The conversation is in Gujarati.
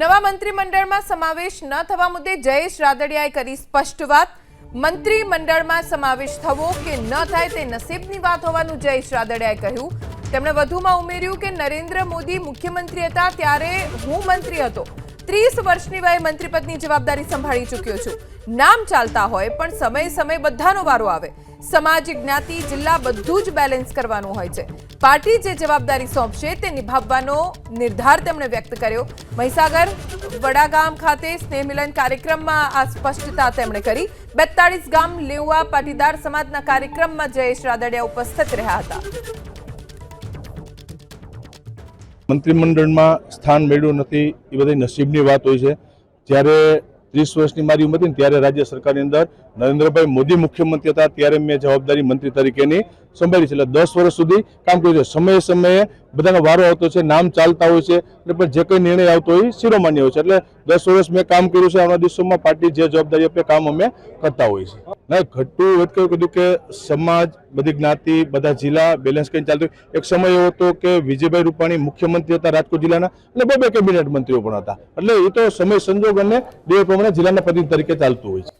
નવા મંત્રીમંડળમાં સમાવેશ ન થવા મુદ્દે જયેશ રાદડિયાએ કરી સ્પષ્ટ વાત. મંત્રીમંડળમાં સમાવેશ થવો કે ન થાય તે નસીબની વાત હોવાનું જયેશ રાદડિયાએ કહ્યું. તેમણે વધુમાં ઉમેર્યું કે નરેન્દ્ર મોદી મુખ્યમંત્રી હતા ત્યારે હું મંત્રી હતો. ત્રીસ વર્ષની વયે મંત્રીપદની જવાબદારી સંભાળી ચૂક્યો છું. નામ ચાલતા હોય પણ સમય સમય બધાનો વારો આવે. સમાજ, જ્ઞાતિ, જિલ્લા બધું જ બેલેન્સ કરવાનું હોય છે. પાર્ટી જે જવાબદારી સોંપશે તે નિભાવવાનો નિર્ધાર તેમણે વ્યક્ત કર્યો. મહીસાગર, વડાગામ ખાતે સ્નેહ મિલન કાર્યક્રમમાં આ સ્પષ્ટતા તેમણે કરી. બેતાળીસ ગામ લેવા પાટીદાર સમાજના કાર્યક્રમમાં જયેશ રાદડિયા ઉપસ્થિત રહ્યા હતા. મંત્રીમંડળમાં સ્થાન મેળવ્યું નથી, એ બધી નસીબની વાત હોય છે. જ્યારે ત્રીસ વર્ષની મારી ઉંમર હતી ત્યારે રાજ્ય સરકારની અંદર નરેન્દ્રભાઈ મોદી મુખ્યમંત્રી હતા, ત્યારે મેં જવાબદારી મંત્રી તરીકેની સંભાળી છે. એટલે દસ વર્ષ સુધી કામ કર્યું છે. સમયે સમયે બધાનો વારો આવતો છે, નામ ચાલતા હોય છે એટલે પણ જે કંઈ નિર્ણય આવતો હોય શિરોમાન્ય હોય છે. એટલે દસ વર્ષ મેં કામ કર્યું છે આવનારા દિવસોમાં પાર્ટી જે જવાબદારી આપે કામ અમે કરતા હોઈએ છીએ. ના, ઘટતું વધ કહ્યું કીધું કે સમાજ, બધી જ્ઞાતિ, બધા જિલ્લા બેલેન્સ કરીને ચાલતું એક સમય એવો હતો કે વિજયભાઈ રૂપાણી મુખ્યમંત્રી હતા રાજકોટ જિલ્લાના, અને બે બે કેબિનેટ મંત્રીઓ પણ હતા. એટલે એ તો સમય સંજોગ અને દેવ પ્રમાણે જિલ્લાના પ્રતિનિધિ તરીકે ચાલતું હોય છે.